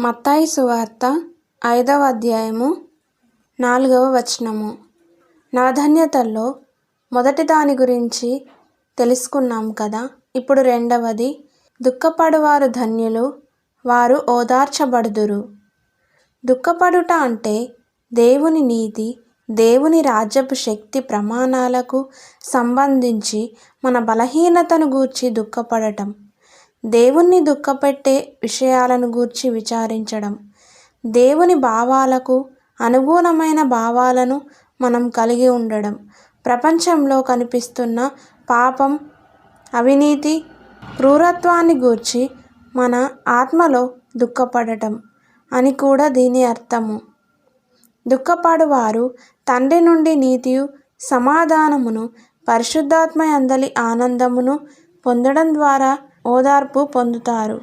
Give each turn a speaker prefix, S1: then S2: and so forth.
S1: మత్తాయి సువార్త ఐదవ అధ్యాయము నాలుగవ వచనము. నవధన్యతల్లో మొదటి దాని గురించి తెలుసుకున్నాం కదా. ఇప్పుడు రెండవది దుఃఖపడువారు ధన్యులు వారు ఓదార్చబడుదురు. దుఃఖపడుట అంటే దేవుని నీతి దేవుని రాజ్యపు శక్తి ప్రమాణాలకు సంబంధించి మన బలహీనతను గూర్చి దుఃఖపడటం. దేవుణ్ణి దుఃఖపెట్టే విషయాలను గూర్చి విచారించడం. దేవుని భావాలకు అనుగుణమైన భావాలను మనం కలిగి ఉండడం. ప్రపంచంలో కనిపిస్తున్న పాపం అవినీతి క్రూరత్వాన్ని గూర్చి మన ఆత్మలో దుఃఖపడటం అని కూడా దీని అర్థము. దుఃఖపడువారు తండ్రి నుండి నీతియు సమాధానమును పరిశుద్ధాత్మ అందలి ఆనందమును పొందడం ద్వారా ఓదార్పు పొందుతారు.